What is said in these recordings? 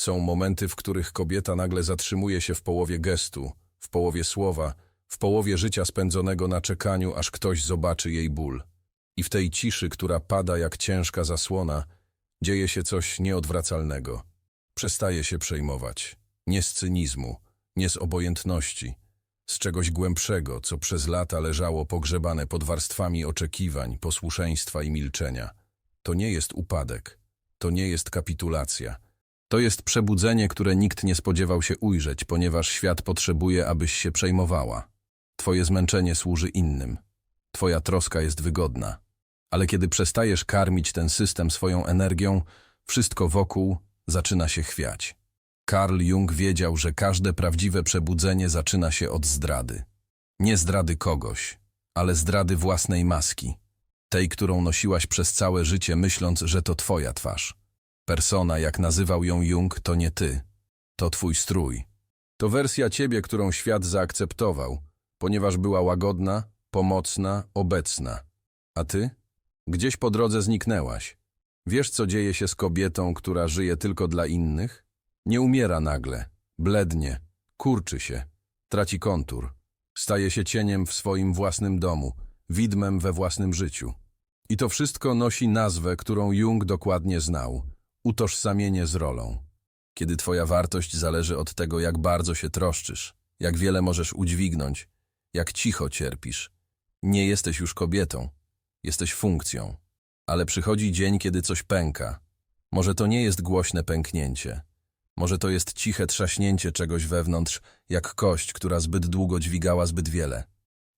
Są momenty, w których kobieta nagle zatrzymuje się w połowie gestu, w połowie słowa, w połowie życia spędzonego na czekaniu, aż ktoś zobaczy jej ból. I w tej ciszy, która pada jak ciężka zasłona, dzieje się coś nieodwracalnego. Przestaje się przejmować. Nie z cynizmu, nie z obojętności, z czegoś głębszego, co przez lata leżało pogrzebane pod warstwami oczekiwań, posłuszeństwa i milczenia. To nie jest upadek, to nie jest kapitulacja. To jest przebudzenie, które nikt nie spodziewał się ujrzeć, ponieważ świat potrzebuje, abyś się przejmowała. Twoje zmęczenie służy innym. Twoja troska jest wygodna. Ale kiedy przestajesz karmić ten system swoją energią, wszystko wokół zaczyna się chwiać. Carl Jung wiedział, że każde prawdziwe przebudzenie zaczyna się od zdrady. Nie zdrady kogoś, ale zdrady własnej maski. Tej, którą nosiłaś przez całe życie, myśląc, że to twoja twarz. Persona, jak nazywał ją Jung, to nie ty. To twój strój. To wersja ciebie, którą świat zaakceptował, ponieważ była łagodna, pomocna, obecna. A ty? Gdzieś po drodze zniknęłaś. Wiesz, co dzieje się z kobietą, która żyje tylko dla innych? Nie umiera nagle, blednie, kurczy się, traci kontur, staje się cieniem w swoim własnym domu, widmem we własnym życiu. I to wszystko nosi nazwę, którą Jung dokładnie znał utożsamienie z rolą. Kiedy twoja wartość zależy od tego, jak bardzo się troszczysz, jak wiele możesz udźwignąć, jak cicho cierpisz. Nie jesteś już kobietą, jesteś funkcją. Ale przychodzi dzień, kiedy coś pęka. Może to nie jest głośne pęknięcie. Może to jest ciche trzaśnięcie czegoś wewnątrz, jak kość, która zbyt długo dźwigała zbyt wiele.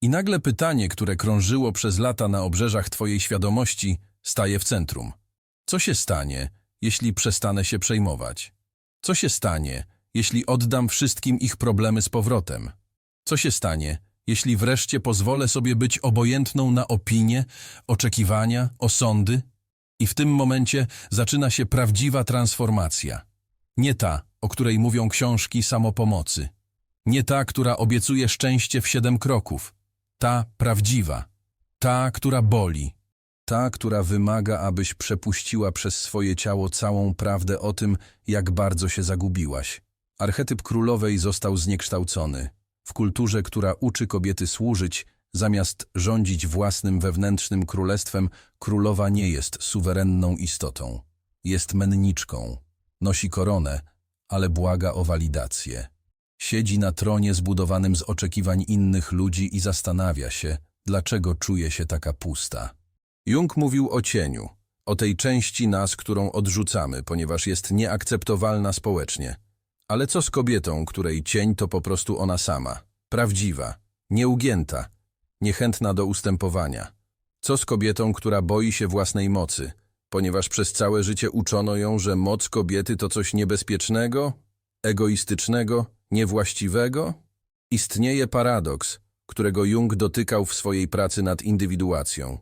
I nagle pytanie, które krążyło przez lata na obrzeżach twojej świadomości, staje w centrum. Co się stanie, jeśli przestanę się przejmować? Co się stanie, jeśli oddam wszystkim ich problemy z powrotem? Co się stanie, jeśli wreszcie pozwolę sobie być obojętną na opinie, oczekiwania, osądy? I w tym momencie zaczyna się prawdziwa transformacja. Nie ta, o której mówią książki samopomocy. Nie ta, która obiecuje szczęście w siedem kroków. Ta prawdziwa. Ta, która boli. Ta, która wymaga, abyś przepuściła przez swoje ciało całą prawdę o tym, jak bardzo się zagubiłaś. Archetyp królowej został zniekształcony. W kulturze, która uczy kobiety służyć, zamiast rządzić własnym wewnętrznym królestwem, królowa nie jest suwerenną istotą. Jest menniczką. Nosi koronę, ale błaga o walidację. Siedzi na tronie zbudowanym z oczekiwań innych ludzi i zastanawia się, dlaczego czuje się taka pusta. Jung mówił o cieniu, o tej części nas, którą odrzucamy, ponieważ jest nieakceptowalna społecznie. Ale co z kobietą, której cień to po prostu ona sama, prawdziwa, nieugięta, niechętna do ustępowania? Co z kobietą, która boi się własnej mocy, ponieważ przez całe życie uczono ją, że moc kobiety to coś niebezpiecznego, egoistycznego, niewłaściwego? Istnieje paradoks, którego Jung dotykał w swojej pracy nad indywiduacją.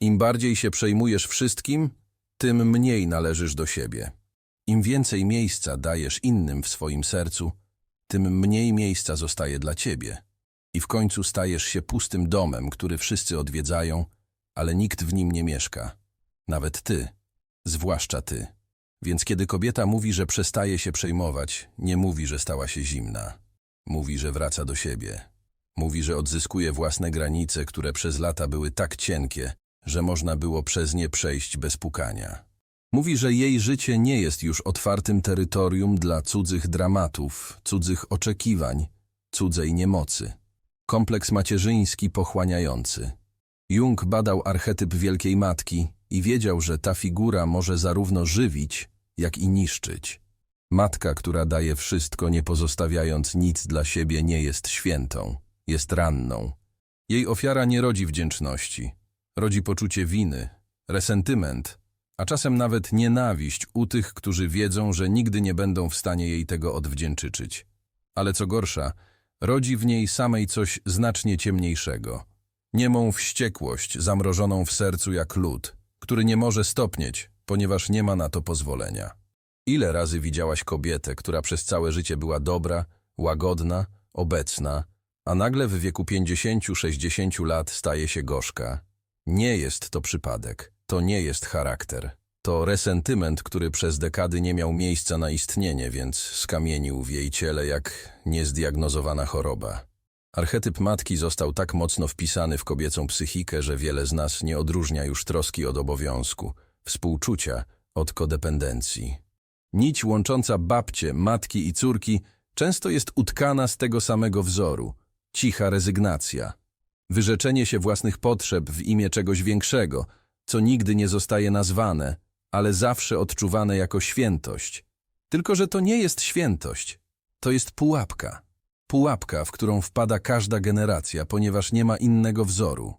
Im bardziej się przejmujesz wszystkim, tym mniej należysz do siebie. Im więcej miejsca dajesz innym w swoim sercu, tym mniej miejsca zostaje dla ciebie. I w końcu stajesz się pustym domem, który wszyscy odwiedzają, ale nikt w nim nie mieszka. Nawet ty, zwłaszcza ty. Więc kiedy kobieta mówi, że przestaje się przejmować, nie mówi, że stała się zimna. Mówi, że wraca do siebie. Mówi, że odzyskuje własne granice, które przez lata były tak cienkie, że można było przez nie przejść bez pukania. Mówi, że jej życie nie jest już otwartym terytorium dla cudzych dramatów, cudzych oczekiwań, cudzej niemocy. Kompleks macierzyński pochłaniający. Jung badał archetyp Wielkiej Matki i wiedział, że ta figura może zarówno żywić, jak i niszczyć. Matka, która daje wszystko, nie pozostawiając nic dla siebie, nie jest świętą, jest ranną. Jej ofiara nie rodzi wdzięczności, rodzi poczucie winy, resentyment, a czasem nawet nienawiść u tych, którzy wiedzą, że nigdy nie będą w stanie jej tego odwdzięczyczyć. Ale co gorsza, rodzi w niej samej coś znacznie ciemniejszego. Niemą wściekłość zamrożoną w sercu jak lód, który nie może stopnieć, ponieważ nie ma na to pozwolenia. Ile razy widziałaś kobietę, która przez całe życie była dobra, łagodna, obecna, a nagle w wieku 50-60 lat staje się gorzka? Nie jest to przypadek, to nie jest charakter. To resentyment, który przez dekady nie miał miejsca na istnienie, więc skamienił w jej ciele jak niezdiagnozowana choroba. Archetyp matki został tak mocno wpisany w kobiecą psychikę, że wiele z nas nie odróżnia już troski od obowiązku, współczucia od kodependencji. Nić łącząca babcie, matki i córki często jest utkana z tego samego wzoru cicha rezygnacja. Wyrzeczenie się własnych potrzeb w imię czegoś większego, co nigdy nie zostaje nazwane, ale zawsze odczuwane jako świętość. Tylko, że to nie jest świętość, to jest pułapka. Pułapka, w którą wpada każda generacja, ponieważ nie ma innego wzoru.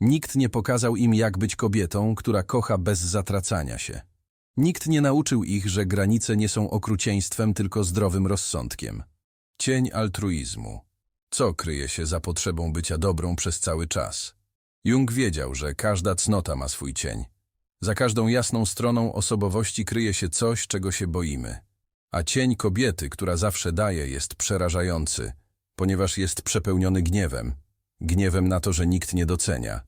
Nikt nie pokazał im, jak być kobietą, która kocha bez zatracania się. Nikt nie nauczył ich, że granice nie są okrucieństwem, tylko zdrowym rozsądkiem. Cień altruizmu. Co kryje się za potrzebą bycia dobrą przez cały czas? Jung wiedział, że każda cnota ma swój cień. Za każdą jasną stroną osobowości kryje się coś, czego się boimy. A cień kobiety, która zawsze daje, jest przerażający, ponieważ jest przepełniony gniewem. Gniewem na to, że nikt nie docenia.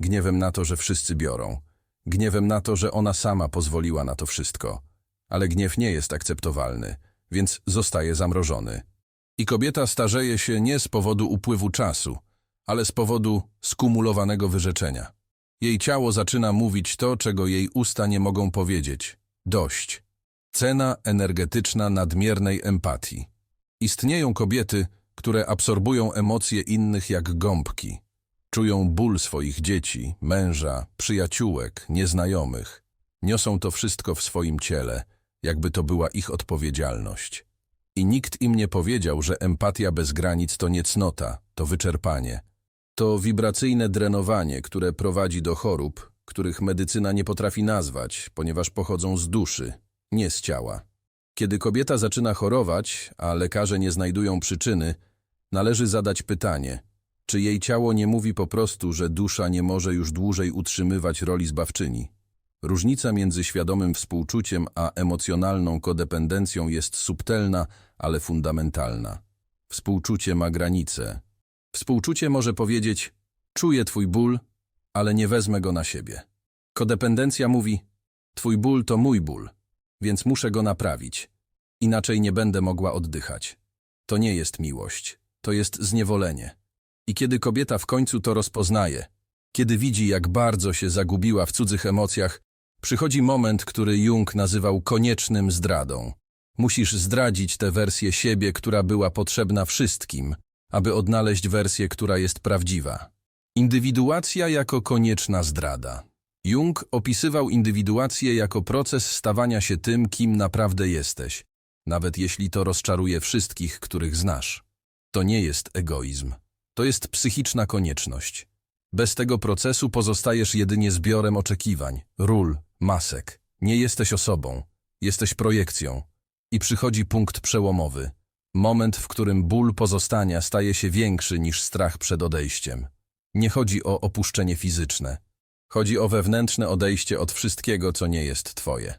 Gniewem na to, że wszyscy biorą. Gniewem na to, że ona sama pozwoliła na to wszystko. Ale gniew nie jest akceptowalny, więc zostaje zamrożony. I kobieta starzeje się nie z powodu upływu czasu, ale z powodu skumulowanego wyrzeczenia. Jej ciało zaczyna mówić to, czego jej usta nie mogą powiedzieć. Dość. Cena energetyczna nadmiernej empatii. Istnieją kobiety, które absorbują emocje innych jak gąbki. Czują ból swoich dzieci, męża, przyjaciółek, nieznajomych. Niosą to wszystko w swoim ciele, jakby to była ich odpowiedzialność. I nikt im nie powiedział, że empatia bez granic to nie cnota, to wyczerpanie. To wibracyjne drenowanie, które prowadzi do chorób, których medycyna nie potrafi nazwać, ponieważ pochodzą z duszy, nie z ciała. Kiedy kobieta zaczyna chorować, a lekarze nie znajdują przyczyny, należy zadać pytanie, czy jej ciało nie mówi po prostu, że dusza nie może już dłużej utrzymywać roli zbawczyni. Różnica między świadomym współczuciem a emocjonalną kodependencją jest subtelna, ale fundamentalna. Współczucie ma granice. Współczucie może powiedzieć: Czuję twój ból, ale nie wezmę go na siebie. Kodependencja mówi: Twój ból to mój ból, więc muszę go naprawić. Inaczej nie będę mogła oddychać. To nie jest miłość, to jest zniewolenie. I kiedy kobieta w końcu to rozpoznaje, kiedy widzi, jak bardzo się zagubiła w cudzych emocjach, przychodzi moment, który Jung nazywał koniecznym zdradą. Musisz zdradzić tę wersję siebie, która była potrzebna wszystkim, aby odnaleźć wersję, która jest prawdziwa. Indywiduacja jako konieczna zdrada. Jung opisywał indywiduację jako proces stawania się tym, kim naprawdę jesteś, nawet jeśli to rozczaruje wszystkich, których znasz. To nie jest egoizm. To jest psychiczna konieczność. Bez tego procesu pozostajesz jedynie zbiorem oczekiwań, ról, masek. Nie jesteś osobą, jesteś projekcją. I przychodzi punkt przełomowy. Moment, w którym ból pozostania staje się większy niż strach przed odejściem. Nie chodzi o opuszczenie fizyczne. Chodzi o wewnętrzne odejście od wszystkiego, co nie jest twoje.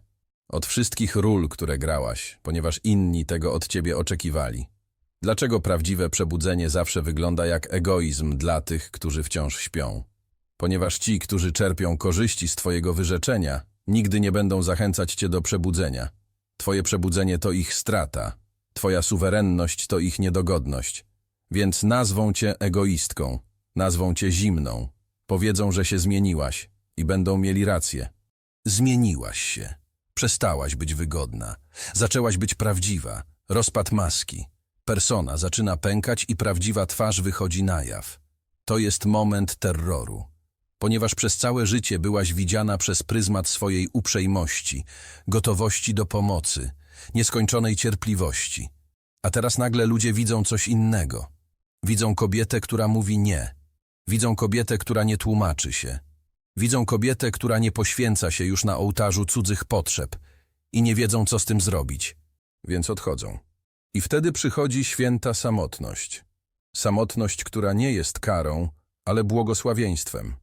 Od wszystkich ról, które grałaś, ponieważ inni tego od ciebie oczekiwali. Dlaczego prawdziwe przebudzenie zawsze wygląda jak egoizm dla tych, którzy wciąż śpią? Ponieważ ci, którzy czerpią korzyści z twojego wyrzeczenia, nigdy nie będą zachęcać cię do przebudzenia. Twoje przebudzenie to ich strata, twoja suwerenność to ich niedogodność. Więc nazwą cię egoistką, nazwą cię zimną, powiedzą, że się zmieniłaś i będą mieli rację. Zmieniłaś się, przestałaś być wygodna, zaczęłaś być prawdziwa, rozpad maski. Persona zaczyna pękać i prawdziwa twarz wychodzi na jaw. To jest moment terroru. Ponieważ przez całe życie byłaś widziana przez pryzmat swojej uprzejmości, gotowości do pomocy, nieskończonej cierpliwości. A teraz nagle ludzie widzą coś innego. Widzą kobietę, która mówi nie. Widzą kobietę, która nie tłumaczy się. Widzą kobietę, która nie poświęca się już na ołtarzu cudzych potrzeb i nie wiedzą, co z tym zrobić. Więc odchodzą. I wtedy przychodzi święta samotność. Samotność, która nie jest karą, ale błogosławieństwem.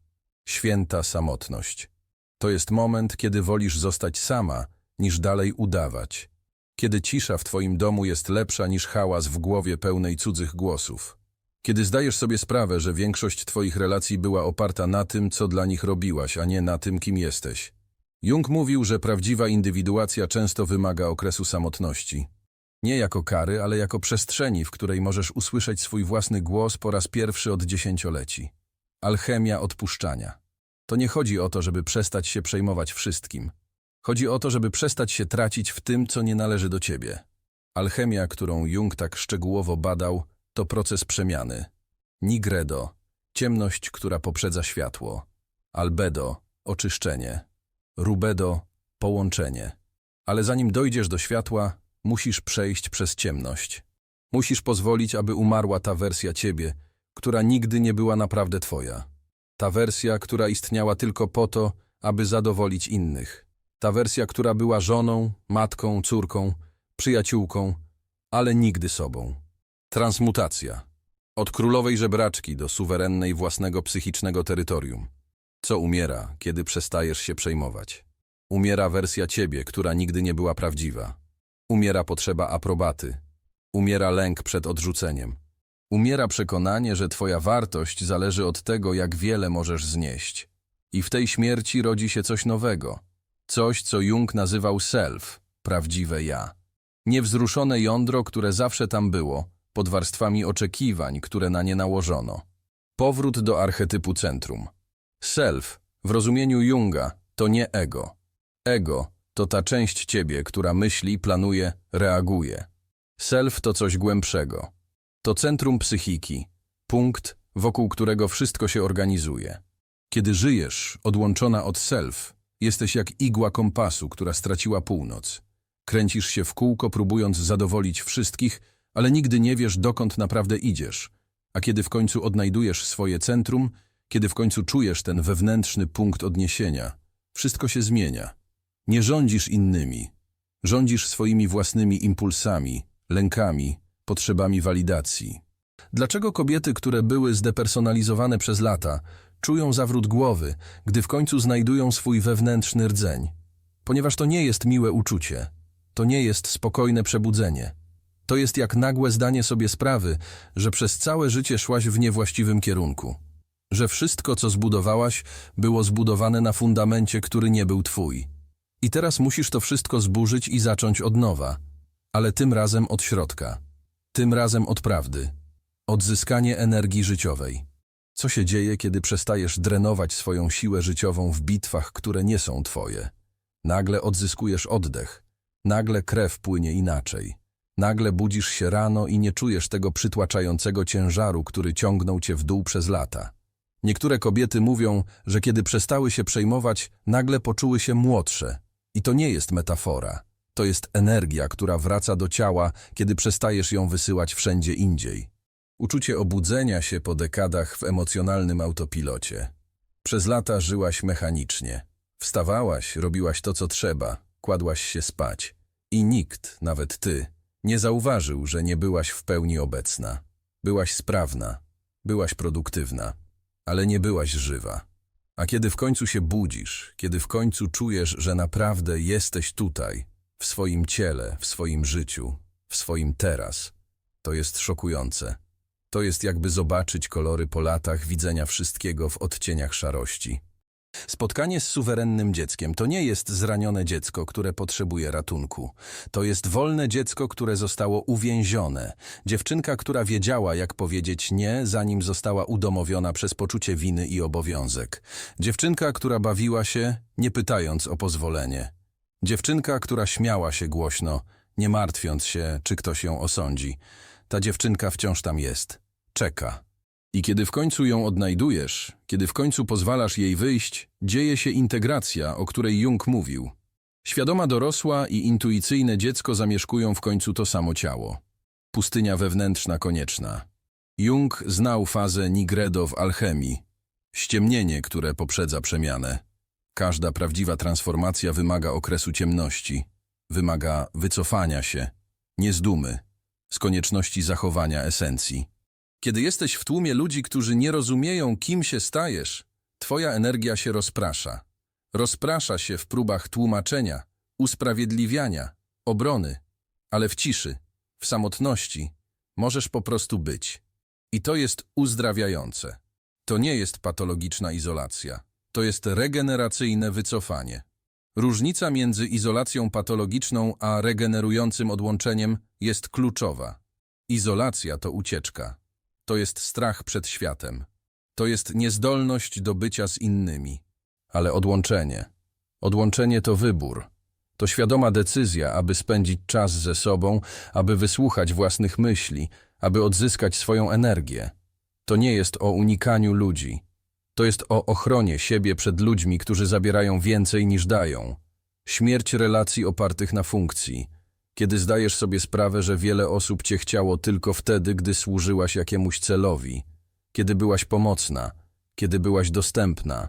Święta samotność. To jest moment, kiedy wolisz zostać sama, niż dalej udawać. Kiedy cisza w twoim domu jest lepsza niż hałas w głowie pełnej cudzych głosów. Kiedy zdajesz sobie sprawę, że większość twoich relacji była oparta na tym, co dla nich robiłaś, a nie na tym, kim jesteś. Jung mówił, że prawdziwa indywiduacja często wymaga okresu samotności. Nie jako kary, ale jako przestrzeni, w której możesz usłyszeć swój własny głos po raz pierwszy od dziesięcioleci. Alchemia odpuszczania. To nie chodzi o to, żeby przestać się przejmować wszystkim. Chodzi o to, żeby przestać się tracić w tym, co nie należy do ciebie. Alchemia, którą Jung tak szczegółowo badał, to proces przemiany. Nigredo ciemność, która poprzedza światło. Albedo oczyszczenie. Rubedo połączenie. Ale zanim dojdziesz do światła, musisz przejść przez ciemność. Musisz pozwolić, aby umarła ta wersja ciebie, która nigdy nie była naprawdę twoja. Ta wersja, która istniała tylko po to, aby zadowolić innych. Ta wersja, która była żoną, matką, córką, przyjaciółką, ale nigdy sobą. Transmutacja. Od królowej żebraczki do suwerennej własnego psychicznego terytorium. Co umiera, kiedy przestajesz się przejmować? Umiera wersja ciebie, która nigdy nie była prawdziwa. Umiera potrzeba aprobaty. Umiera lęk przed odrzuceniem. Umiera przekonanie, że twoja wartość zależy od tego, jak wiele możesz znieść. I w tej śmierci rodzi się coś nowego. Coś, co Jung nazywał self, prawdziwe ja. Niewzruszone jądro, które zawsze tam było, pod warstwami oczekiwań, które na nie nałożono. Powrót do archetypu centrum. Self, w rozumieniu Junga, to nie ego. Ego to ta część ciebie, która myśli, planuje, reaguje. Self to coś głębszego. To centrum psychiki, punkt, wokół którego wszystko się organizuje. Kiedy żyjesz, odłączona od self, jesteś jak igła kompasu, która straciła północ. Kręcisz się w kółko, próbując zadowolić wszystkich, ale nigdy nie wiesz, dokąd naprawdę idziesz. A kiedy w końcu odnajdujesz swoje centrum, kiedy w końcu czujesz ten wewnętrzny punkt odniesienia, wszystko się zmienia. Nie rządzisz innymi. Rządzisz swoimi własnymi impulsami, lękami, potrzebami walidacji. Dlaczego kobiety, które były zdepersonalizowane przez lata, czują zawrót głowy, gdy w końcu znajdują swój wewnętrzny rdzeń? Ponieważ to nie jest miłe uczucie. To nie jest spokojne przebudzenie. To jest jak nagłe zdanie sobie sprawy, że przez całe życie szłaś w niewłaściwym kierunku. Że wszystko, co zbudowałaś, było zbudowane na fundamencie, który nie był twój. I teraz musisz to wszystko zburzyć i zacząć od nowa. Ale tym razem od środka. Tym razem od prawdy. Odzyskanie energii życiowej. Co się dzieje, kiedy przestajesz drenować swoją siłę życiową w bitwach, które nie są twoje? Nagle odzyskujesz oddech. Nagle krew płynie inaczej. Nagle budzisz się rano i nie czujesz tego przytłaczającego ciężaru, który ciągnął cię w dół przez lata. Niektóre kobiety mówią, że kiedy przestały się przejmować, nagle poczuły się młodsze. I to nie jest metafora. To jest energia, która wraca do ciała, kiedy przestajesz ją wysyłać wszędzie indziej. Uczucie obudzenia się po dekadach w emocjonalnym autopilocie. Przez lata żyłaś mechanicznie. Wstawałaś, robiłaś to, co trzeba, kładłaś się spać. I nikt, nawet ty, nie zauważył, że nie byłaś w pełni obecna. Byłaś sprawna, byłaś produktywna, ale nie byłaś żywa. A kiedy w końcu się budzisz, kiedy w końcu czujesz, że naprawdę jesteś tutaj, w swoim ciele, w swoim życiu, w swoim teraz, to jest szokujące. To jest jakby zobaczyć kolory po latach widzenia wszystkiego w odcieniach szarości. Spotkanie z suwerennym dzieckiem to nie jest zranione dziecko, które potrzebuje ratunku. To jest wolne dziecko, które zostało uwięzione. Dziewczynka, która wiedziała, jak powiedzieć nie, zanim została udomowiona przez poczucie winy i obowiązek. Dziewczynka, która bawiła się, nie pytając o pozwolenie. Dziewczynka, która śmiała się głośno, nie martwiąc się, czy ktoś ją osądzi. Ta dziewczynka wciąż tam jest. Czeka. I kiedy w końcu ją odnajdujesz, kiedy w końcu pozwalasz jej wyjść, dzieje się integracja, o której Jung mówił. Świadoma dorosła i intuicyjne dziecko zamieszkują w końcu to samo ciało. Pustynia wewnętrzna konieczna. Jung znał fazę nigredo w alchemii. Ściemnienie, które poprzedza przemianę. Każda prawdziwa transformacja wymaga okresu ciemności. Wymaga wycofania się, nie z dumy, z konieczności zachowania esencji. Kiedy jesteś w tłumie ludzi, którzy nie rozumieją, kim się stajesz, twoja energia się rozprasza. Rozprasza się w próbach tłumaczenia, usprawiedliwiania, obrony, ale w ciszy, w samotności możesz po prostu być. I to jest uzdrawiające. To nie jest patologiczna izolacja. To jest regeneracyjne wycofanie. Różnica między izolacją patologiczną a regenerującym odłączeniem jest kluczowa. Izolacja to ucieczka. To jest strach przed światem. To jest niezdolność do bycia z innymi. Ale odłączenie. Odłączenie to wybór. To świadoma decyzja, aby spędzić czas ze sobą, aby wysłuchać własnych myśli, aby odzyskać swoją energię. To nie jest o unikaniu ludzi. To jest o ochronie siebie przed ludźmi, którzy zabierają więcej niż dają. Śmierć relacji opartych na funkcji. Kiedy zdajesz sobie sprawę, że wiele osób cię chciało tylko wtedy, gdy służyłaś jakiemuś celowi, kiedy byłaś pomocna, kiedy byłaś dostępna,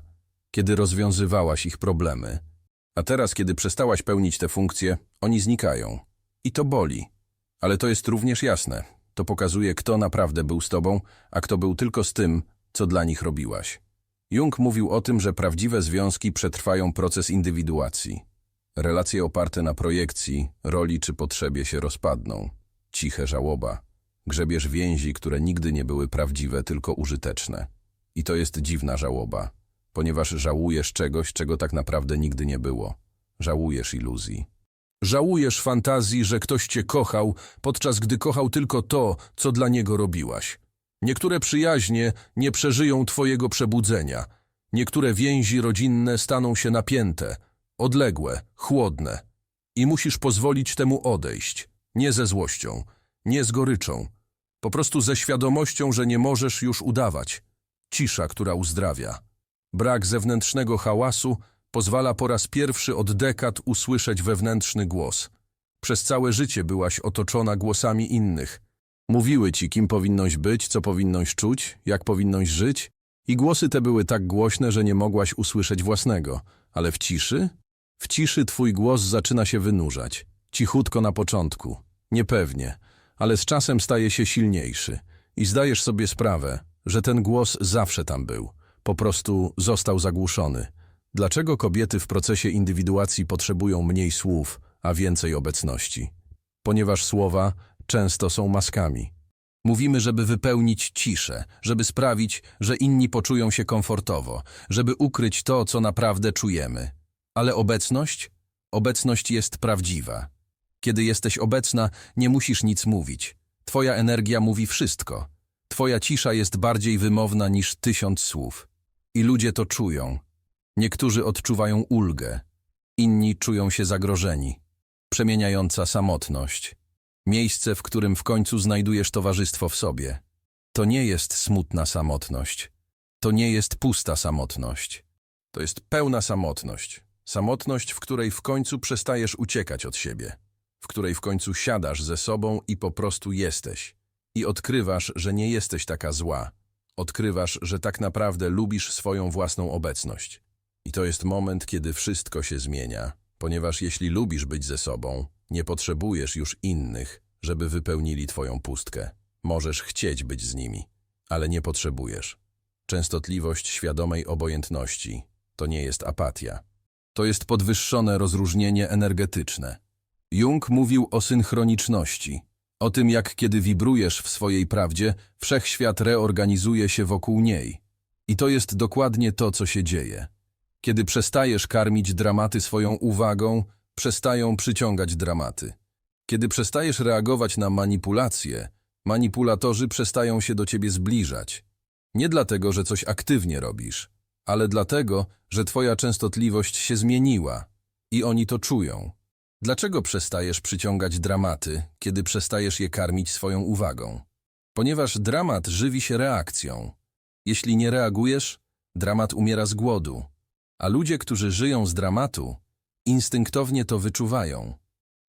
kiedy rozwiązywałaś ich problemy. A teraz, kiedy przestałaś pełnić te funkcje, oni znikają. I to boli. Ale to jest również jasne. To pokazuje, kto naprawdę był z tobą, a kto był tylko z tym, co dla nich robiłaś. Jung mówił o tym, że prawdziwe związki przetrwają proces indywiduacji. Relacje oparte na projekcji, roli czy potrzebie się rozpadną. Ciche żałoba. Grzebiesz więzi, które nigdy nie były prawdziwe, tylko użyteczne. I to jest dziwna żałoba, ponieważ żałujesz czegoś, czego tak naprawdę nigdy nie było. Żałujesz iluzji. Żałujesz fantazji, że ktoś cię kochał, podczas gdy kochał tylko to, co dla niego robiłaś. Niektóre przyjaźnie nie przeżyją twojego przebudzenia. Niektóre więzi rodzinne staną się napięte, odległe, chłodne. I musisz pozwolić temu odejść. Nie ze złością, nie z goryczą. Po prostu ze świadomością, że nie możesz już udawać. Cisza, która uzdrawia. Brak zewnętrznego hałasu pozwala po raz pierwszy od dekad usłyszeć wewnętrzny głos. Przez całe życie byłaś otoczona głosami innych. Mówiły ci, kim powinnoś być, co powinnoś czuć, jak powinnoś żyć, i głosy te były tak głośne, że nie mogłaś usłyszeć własnego. Ale w ciszy? W ciszy twój głos zaczyna się wynurzać. Cichutko na początku. Niepewnie, ale z czasem staje się silniejszy. I zdajesz sobie sprawę, że ten głos zawsze tam był. Po prostu został zagłuszony. Dlaczego kobiety w procesie indywiduacji potrzebują mniej słów, a więcej obecności? Ponieważ słowa często są maskami. Mówimy, żeby wypełnić ciszę, żeby sprawić, że inni poczują się komfortowo, żeby ukryć to, co naprawdę czujemy. Ale obecność? Obecność jest prawdziwa. Kiedy jesteś obecna, nie musisz nic mówić. Twoja energia mówi wszystko. Twoja cisza jest bardziej wymowna niż tysiąc słów. I ludzie to czują. Niektórzy odczuwają ulgę, inni czują się zagrożeni. Przemieniająca samotność. Miejsce, w którym w końcu znajdujesz towarzystwo w sobie. To nie jest smutna samotność. To nie jest pusta samotność. To jest pełna samotność. Samotność, w której w końcu przestajesz uciekać od siebie. W której w końcu siadasz ze sobą i po prostu jesteś. I odkrywasz, że nie jesteś taka zła. Odkrywasz, że tak naprawdę lubisz swoją własną obecność. I to jest moment, kiedy wszystko się zmienia, ponieważ jeśli lubisz być ze sobą, nie potrzebujesz już innych, żeby wypełnili twoją pustkę. Możesz chcieć być z nimi, ale nie potrzebujesz. Częstotliwość świadomej obojętności to nie jest apatia. To jest podwyższone rozróżnienie energetyczne. Jung mówił o synchroniczności, o tym jak kiedy wibrujesz w swojej prawdzie, wszechświat reorganizuje się wokół niej. I to jest dokładnie to, co się dzieje. Kiedy przestajesz karmić dramaty swoją uwagą, przestają przyciągać dramaty. Kiedy przestajesz reagować na manipulacje, manipulatorzy przestają się do ciebie zbliżać. Nie dlatego, że coś aktywnie robisz, ale dlatego, że twoja częstotliwość się zmieniła i oni to czują. Dlaczego przestajesz przyciągać dramaty, kiedy przestajesz je karmić swoją uwagą? Ponieważ dramat żywi się reakcją. Jeśli nie reagujesz, dramat umiera z głodu. A ludzie, którzy żyją z dramatu, instynktownie to wyczuwają.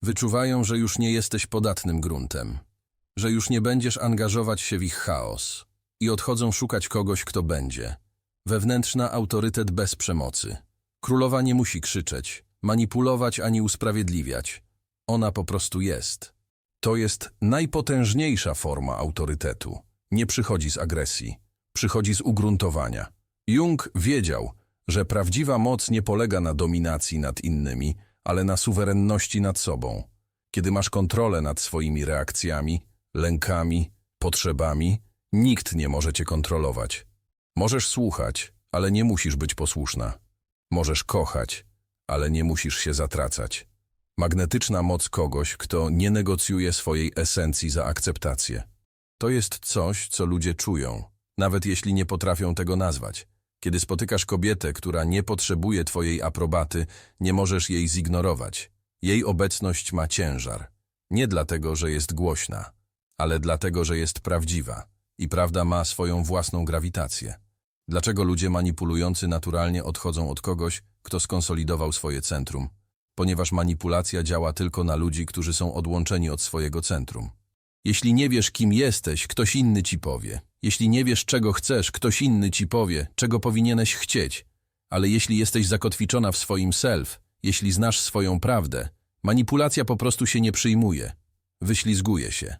Wyczuwają, że już nie jesteś podatnym gruntem, że już nie będziesz angażować się w ich chaos i odchodzą szukać kogoś, kto będzie. Wewnętrzna autorytet bez przemocy. Królowa nie musi krzyczeć, manipulować ani usprawiedliwiać. Ona po prostu jest. To jest najpotężniejsza forma autorytetu. Nie przychodzi z agresji, przychodzi z ugruntowania. Jung wiedział, że prawdziwa moc nie polega na dominacji nad innymi, ale na suwerenności nad sobą. Kiedy masz kontrolę nad swoimi reakcjami, lękami, potrzebami, nikt nie może cię kontrolować. Możesz słuchać, ale nie musisz być posłuszna. Możesz kochać, ale nie musisz się zatracać. Magnetyczna moc kogoś, kto nie negocjuje swojej esencji za akceptację. To jest coś, co ludzie czują, nawet jeśli nie potrafią tego nazwać. Kiedy spotykasz kobietę, która nie potrzebuje twojej aprobaty, nie możesz jej zignorować. Jej obecność ma ciężar. Nie dlatego, że jest głośna, ale dlatego, że jest prawdziwa. I prawda ma swoją własną grawitację. Dlaczego ludzie manipulujący naturalnie odchodzą od kogoś, kto skonsolidował swoje centrum? Ponieważ manipulacja działa tylko na ludzi, którzy są odłączeni od swojego centrum. Jeśli nie wiesz, kim jesteś, ktoś inny ci powie. Jeśli nie wiesz, czego chcesz, ktoś inny ci powie, czego powinieneś chcieć. Ale jeśli jesteś zakotwiczona w swoim self, jeśli znasz swoją prawdę, manipulacja po prostu się nie przyjmuje. Wyślizguje się.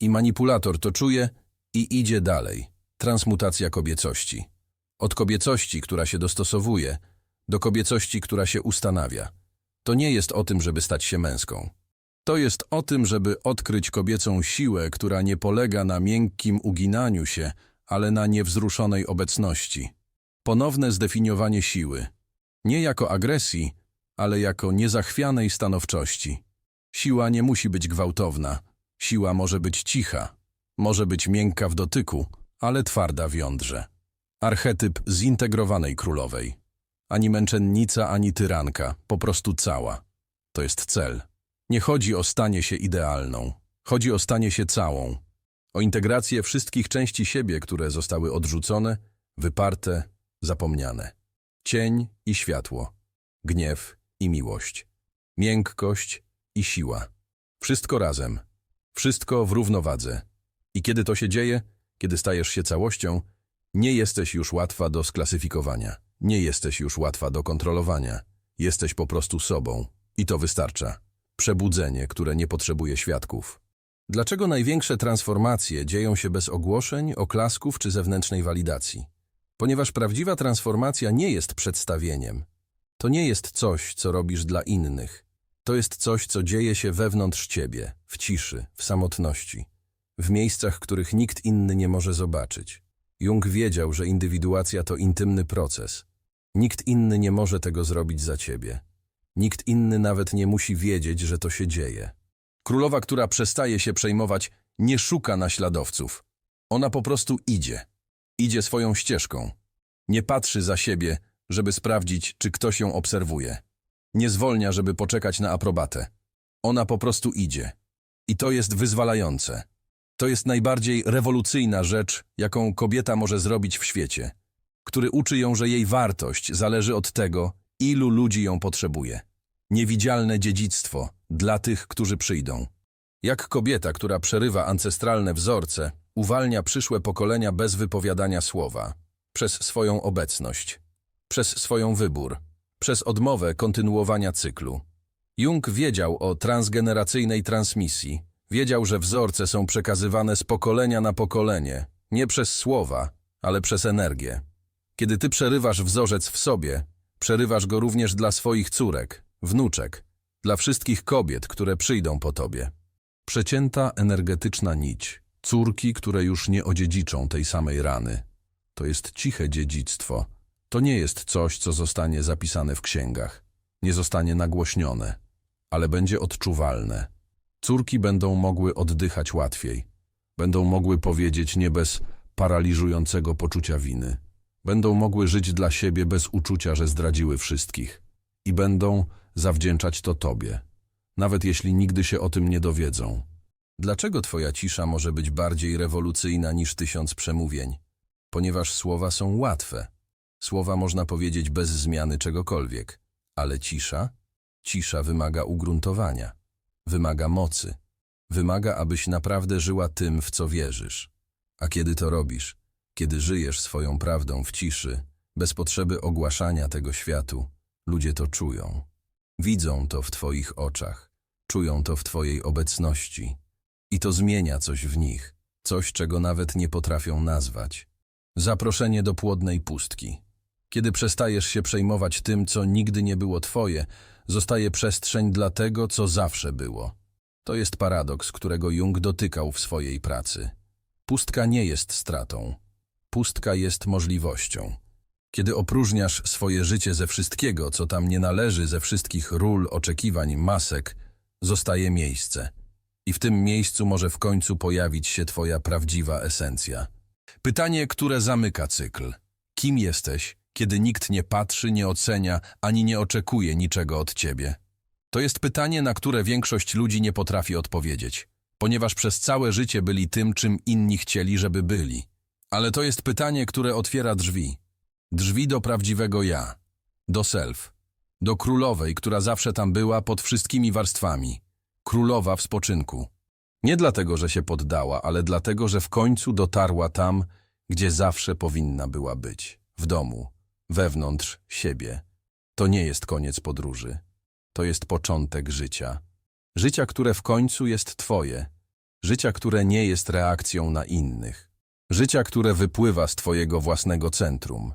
I manipulator to czuje i idzie dalej. Transmutacja kobiecości. Od kobiecości, która się dostosowuje, do kobiecości, która się ustanawia. To nie jest o tym, żeby stać się męską. To jest o tym, żeby odkryć kobiecą siłę, która nie polega na miękkim uginaniu się, ale na niewzruszonej obecności. Ponowne zdefiniowanie siły. Nie jako agresji, ale jako niezachwianej stanowczości. Siła nie musi być gwałtowna. Siła może być cicha. Może być miękka w dotyku, ale twarda w jądrze. Archetyp zintegrowanej królowej. Ani męczennica, ani tyranka, po prostu cała. To jest cel. Nie chodzi o stanie się idealną. Chodzi o stanie się całą. O integrację wszystkich części siebie, które zostały odrzucone, wyparte, zapomniane. Cień i światło. Gniew i miłość. Miękkość i siła. Wszystko razem. Wszystko w równowadze. I kiedy to się dzieje, kiedy stajesz się całością, nie jesteś już łatwa do sklasyfikowania. Nie jesteś już łatwa do kontrolowania. Jesteś po prostu sobą. I to wystarcza. Przebudzenie, które nie potrzebuje świadków. Dlaczego największe transformacje dzieją się bez ogłoszeń, oklasków czy zewnętrznej walidacji? Ponieważ prawdziwa transformacja nie jest przedstawieniem. To nie jest coś, co robisz dla innych. To jest coś, co dzieje się wewnątrz ciebie, w ciszy, w samotności, w miejscach, których nikt inny nie może zobaczyć. Jung wiedział, że indywiduacja to intymny proces. Nikt inny nie może tego zrobić za ciebie. Nikt inny nawet nie musi wiedzieć, że to się dzieje. Królowa, która przestaje się przejmować, nie szuka naśladowców. Ona po prostu idzie. Idzie swoją ścieżką. Nie patrzy za siebie, żeby sprawdzić, czy ktoś ją obserwuje. Nie zwolnia, żeby poczekać na aprobatę. Ona po prostu idzie. I to jest wyzwalające. To jest najbardziej rewolucyjna rzecz, jaką kobieta może zrobić w świecie, który uczy ją, że jej wartość zależy od tego, ilu ludzi ją potrzebuje. Niewidzialne dziedzictwo dla tych, którzy przyjdą. Jak kobieta, która przerywa ancestralne wzorce, uwalnia przyszłe pokolenia bez wypowiadania słowa, przez swoją obecność, przez swoją wybór, przez odmowę kontynuowania cyklu. Jung wiedział o transgeneracyjnej transmisji, wiedział, że wzorce są przekazywane z pokolenia na pokolenie, nie przez słowa, ale przez energię. Kiedy ty przerywasz wzorzec w sobie, przerywasz go również dla swoich córek, wnuczek, dla wszystkich kobiet, które przyjdą po tobie. Przecięta energetyczna nić, córki, które już nie odziedziczą tej samej rany. To jest ciche dziedzictwo. To nie jest coś, co zostanie zapisane w księgach. Nie zostanie nagłośnione, ale będzie odczuwalne. Córki będą mogły oddychać łatwiej. Będą mogły powiedzieć nie bez paraliżującego poczucia winy. Będą mogły żyć dla siebie bez uczucia, że zdradziły wszystkich. I będą zawdzięczać to Tobie, nawet jeśli nigdy się o tym nie dowiedzą. Dlaczego Twoja cisza może być bardziej rewolucyjna niż tysiąc przemówień? Ponieważ słowa są łatwe. Słowa można powiedzieć bez zmiany czegokolwiek. Ale cisza? Cisza wymaga ugruntowania. Wymaga mocy. Wymaga, abyś naprawdę żyła tym, w co wierzysz. A kiedy to robisz? Kiedy żyjesz swoją prawdą w ciszy, bez potrzeby ogłaszania tego światu, ludzie to czują. Widzą to w Twoich oczach, czują to w Twojej obecności. I to zmienia coś w nich, coś, czego nawet nie potrafią nazwać. Zaproszenie do płodnej pustki. Kiedy przestajesz się przejmować tym, co nigdy nie było Twoje, zostaje przestrzeń dla tego, co zawsze było. To jest paradoks, którego Jung dotykał w swojej pracy. Pustka nie jest stratą. Pustka jest możliwością. Kiedy opróżniasz swoje życie ze wszystkiego, co tam nie należy, ze wszystkich ról, oczekiwań, masek, zostaje miejsce. I w tym miejscu może w końcu pojawić się twoja prawdziwa esencja. Pytanie, które zamyka cykl. Kim jesteś, kiedy nikt nie patrzy, nie ocenia, ani nie oczekuje niczego od ciebie? To jest pytanie, na które większość ludzi nie potrafi odpowiedzieć, ponieważ przez całe życie byli tym, czym inni chcieli, żeby byli. Ale to jest pytanie, które otwiera drzwi. Drzwi do prawdziwego ja, do self, do królowej, która zawsze tam była pod wszystkimi warstwami. Królowa w spoczynku. Nie dlatego, że się poddała, ale dlatego, że w końcu dotarła tam, gdzie zawsze powinna była być. W domu, wewnątrz siebie. To nie jest koniec podróży. To jest początek życia. Życia, które w końcu jest twoje. Życia, które nie jest reakcją na innych. Życia, które wypływa z twojego własnego centrum.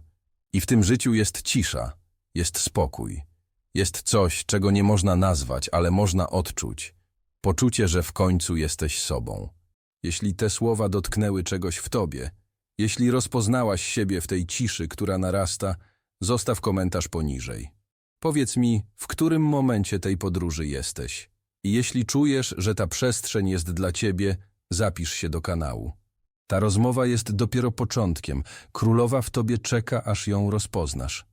I w tym życiu jest cisza, jest spokój. Jest coś, czego nie można nazwać, ale można odczuć. Poczucie, że w końcu jesteś sobą. Jeśli te słowa dotknęły czegoś w tobie, jeśli rozpoznałaś siebie w tej ciszy, która narasta, zostaw komentarz poniżej. Powiedz mi, w którym momencie tej podróży jesteś. I jeśli czujesz, że ta przestrzeń jest dla ciebie, zapisz się do kanału. Ta rozmowa jest dopiero początkiem. Królowa w tobie czeka, aż ją rozpoznasz.